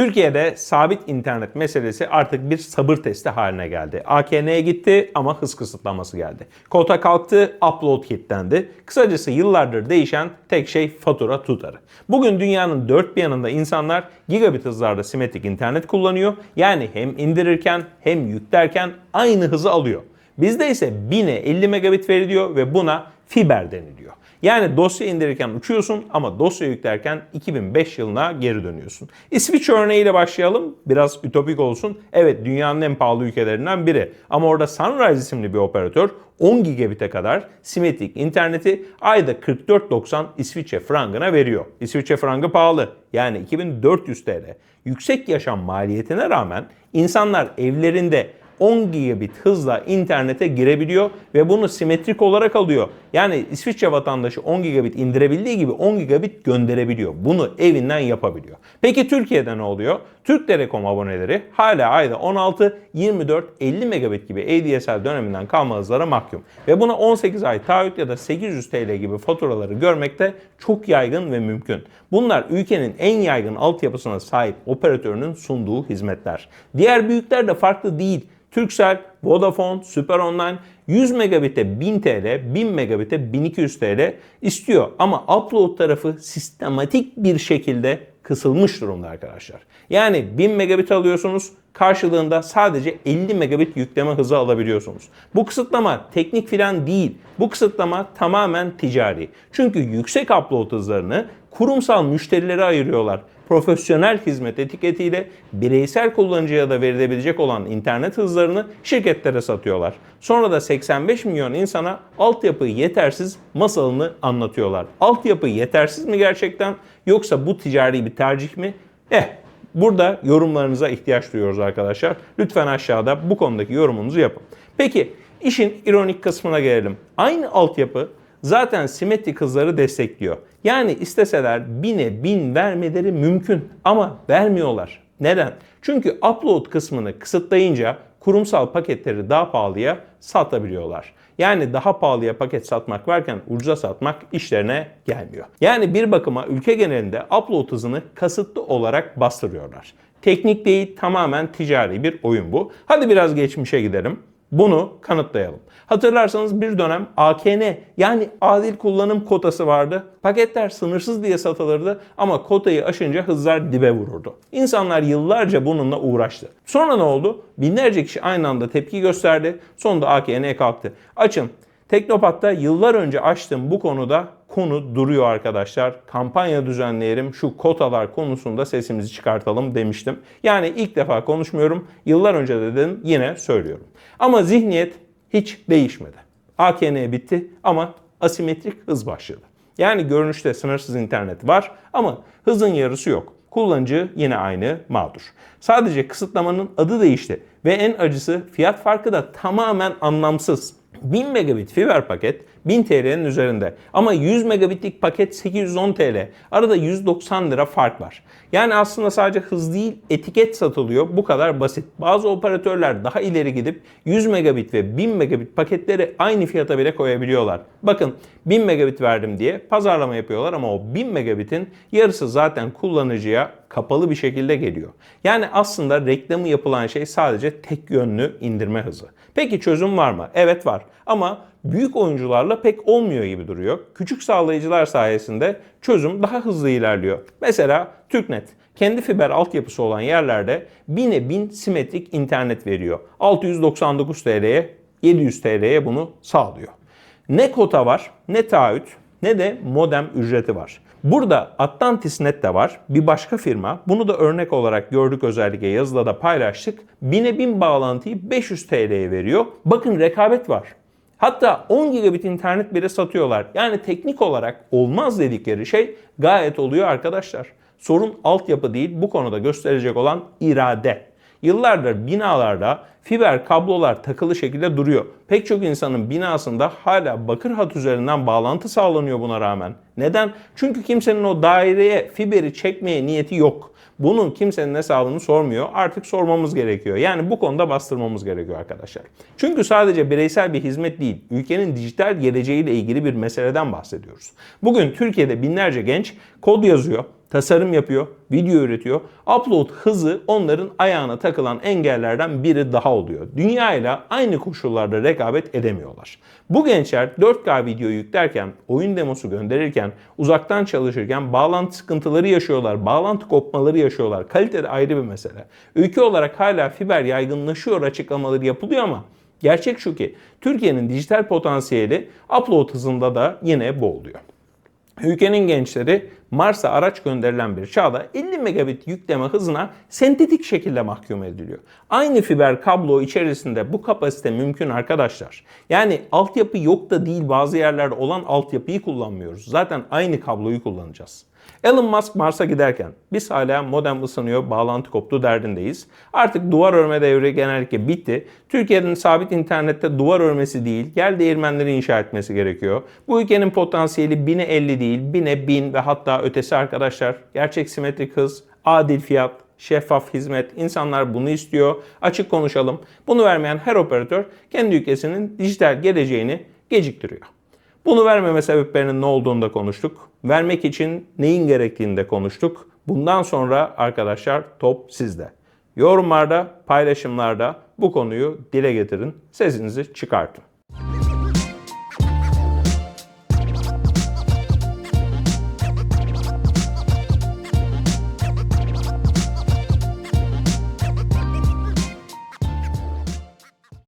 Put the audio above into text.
Türkiye'de sabit internet meselesi artık bir sabır testi haline geldi. AKN'ye gitti ama hız kısıtlaması geldi. Kota kalktı, upload kilitlendi. Kısacası yıllardır değişen tek şey fatura tutarı. Bugün dünyanın dört bir yanında insanlar gigabit hızlarda simetrik internet kullanıyor. Yani hem indirirken hem yüklerken aynı hızı alıyor. Bizde ise 1000'e 50 megabit veriliyor ve buna fiber deniliyor. Yani dosya indirirken uçuyorsun ama dosya yüklerken 2005 yılına geri dönüyorsun. İsviçre örneğiyle başlayalım. Biraz ütopik olsun. Evet dünyanın en pahalı ülkelerinden biri. Ama orada Sunrise isimli bir operatör 10 gigabit'e kadar simetrik interneti ayda 44.90 İsviçre frangına veriyor. İsviçre frangı pahalı. Yani 2400 TL. Yüksek yaşam maliyetine rağmen insanlar evlerinde 10 gigabit hızla internete girebiliyor ve bunu simetrik olarak alıyor. Yani İsviçre vatandaşı 10 gigabit indirebildiği gibi 10 gigabit gönderebiliyor. Bunu evinden yapabiliyor. Peki Türkiye'de ne oluyor? Türk Telekom aboneleri hala ayda 16, 24, 50 megabit gibi ADSL döneminden kalma hızlara mahkum. Ve buna 18 ay taahhüt ya da 800 TL gibi faturaları görmekte çok yaygın ve mümkün. Bunlar ülkenin en yaygın altyapısına sahip operatörünün sunduğu hizmetler. Diğer büyükler de farklı değil. Turkcell, Vodafone, Super Online 100 megabit'e 1000 TL, 1000 megabit'e 1200 TL istiyor. Ama upload tarafı sistematik bir şekilde kısılmış durumda arkadaşlar. Yani 1000 megabit alıyorsunuz, karşılığında sadece 50 megabit yükleme hızı alabiliyorsunuz. Bu kısıtlama teknik filan değil. Bu kısıtlama tamamen ticari. Çünkü yüksek upload hızlarını kurumsal müşterilere ayırıyorlar profesyonel hizmet etiketiyle bireysel kullanıcıya da verilebilecek olan internet hızlarını şirketlere satıyorlar. Sonra da 85 milyon insana altyapı yetersiz masalını anlatıyorlar. Altyapı yetersiz mi gerçekten yoksa bu ticari bir tercih mi? Eh burada yorumlarınıza ihtiyaç duyuyoruz arkadaşlar. Lütfen aşağıda bu konudaki yorumunuzu yapın. Peki işin ironik kısmına gelelim. Aynı altyapı zaten simetrik hızları destekliyor. Yani isteseler 1000'e 1000 vermeleri mümkün ama vermiyorlar. Neden? Çünkü upload kısmını kısıtlayınca kurumsal paketleri daha pahalıya satabiliyorlar. Yani daha pahalıya paket satmak varken ucuza satmak işlerine gelmiyor. Yani bir bakıma ülke genelinde upload hızını kasıtlı olarak bastırıyorlar. Teknik değil tamamen ticari bir oyun bu. Hadi biraz geçmişe gidelim. Bunu kanıtlayalım. Hatırlarsanız bir dönem AKN yani adil kullanım kotası vardı. Paketler sınırsız diye satılırdı ama kotayı aşınca hızlar dibe vururdu. İnsanlar yıllarca bununla uğraştı. Sonra ne oldu? Binlerce kişi aynı anda tepki gösterdi. Sonunda AKN kalktı. Açın. Teknopat'ta yıllar önce açtığım bu konuda konu duruyor arkadaşlar. Kampanya düzenleyelim şu kotalar konusunda sesimizi çıkartalım demiştim. Yani ilk defa konuşmuyorum. Yıllar önce de dedim yine söylüyorum. Ama zihniyet hiç değişmedi. AKN bitti ama asimetrik hız başladı. Yani görünüşte sınırsız internet var ama hızın yarısı yok. Kullanıcı yine aynı mağdur. Sadece kısıtlamanın adı değişti ve en acısı fiyat farkı da tamamen anlamsız. 1000 megabit fiber paket 1000 TL'nin üzerinde. Ama 100 megabitlik paket 810 TL. Arada 190 lira fark var. Yani aslında sadece hız değil etiket satılıyor. Bu kadar basit. Bazı operatörler daha ileri gidip 100 megabit ve 1000 megabit paketleri aynı fiyata bile koyabiliyorlar. Bakın 1000 megabit verdim diye pazarlama yapıyorlar ama o 1000 megabitin yarısı zaten kullanıcıya kapalı bir şekilde geliyor. Yani aslında reklamı yapılan şey sadece tek yönlü indirme hızı. Peki çözüm var mı? Evet var. Ama büyük oyuncularla pek olmuyor gibi duruyor. Küçük sağlayıcılar sayesinde çözüm daha hızlı ilerliyor. Mesela TürkNet kendi fiber altyapısı olan yerlerde 1000'e 1000 simetrik internet veriyor. 699 TL'ye 700 TL'ye bunu sağlıyor. Ne kota var, ne taahhüt, ne de modem ücreti var. Burada Atlantis.net de var. Bir başka firma. Bunu da örnek olarak gördük özellikle yazıda da paylaştık. 1000'e 1000 bağlantıyı 500 TL'ye veriyor. Bakın rekabet var. Hatta 10 gigabit internet bile satıyorlar. Yani teknik olarak olmaz dedikleri şey gayet oluyor arkadaşlar. Sorun altyapı değil bu konuda gösterecek olan irade. Yıllardır binalarda fiber kablolar takılı şekilde duruyor. Pek çok insanın binasında hala bakır hat üzerinden bağlantı sağlanıyor buna rağmen. Neden? Çünkü kimsenin o daireye fiberi çekmeye niyeti yok. Bunun kimsenin hesabını sormuyor. Artık sormamız gerekiyor. Yani bu konuda bastırmamız gerekiyor arkadaşlar. Çünkü sadece bireysel bir hizmet değil, ülkenin dijital geleceğiyle ilgili bir meseleden bahsediyoruz. Bugün Türkiye'de binlerce genç kod yazıyor, tasarım yapıyor, video üretiyor. Upload hızı onların ayağına takılan engellerden biri daha oluyor. Dünya ile aynı koşullarda rekabet edemiyorlar. Bu gençler 4K video yüklerken, oyun demosu gönderirken, uzaktan çalışırken bağlantı sıkıntıları yaşıyorlar, bağlantı kopmaları yaşıyorlar. Kalite de ayrı bir mesele. Ülke olarak hala fiber yaygınlaşıyor açıklamaları yapılıyor ama gerçek şu ki Türkiye'nin dijital potansiyeli upload hızında da yine boğuluyor. Ülkenin gençleri Mars'a araç gönderilen bir çağda 50 megabit yükleme hızına sentetik şekilde mahkum ediliyor. Aynı fiber kablo içerisinde bu kapasite mümkün arkadaşlar. Yani altyapı yok da değil bazı yerlerde olan altyapıyı kullanmıyoruz. Zaten aynı kabloyu kullanacağız. Elon Musk Mars'a giderken biz hala modem ısınıyor, bağlantı koptu derdindeyiz. Artık duvar örme devri genellikle bitti. Türkiye'nin sabit internette duvar örmesi değil, gel değirmenleri inşa etmesi gerekiyor. Bu ülkenin potansiyeli 1000'e 50 değil, 1000'e 1000 ve hatta ötesi arkadaşlar. Gerçek simetrik hız, adil fiyat, şeffaf hizmet. İnsanlar bunu istiyor. Açık konuşalım. Bunu vermeyen her operatör kendi ülkesinin dijital geleceğini geciktiriyor. Bunu vermeme sebeplerinin ne olduğunu da konuştuk. Vermek için neyin gerektiğini de konuştuk. Bundan sonra arkadaşlar top sizde. Yorumlarda, paylaşımlarda bu konuyu dile getirin. Sesinizi çıkartın.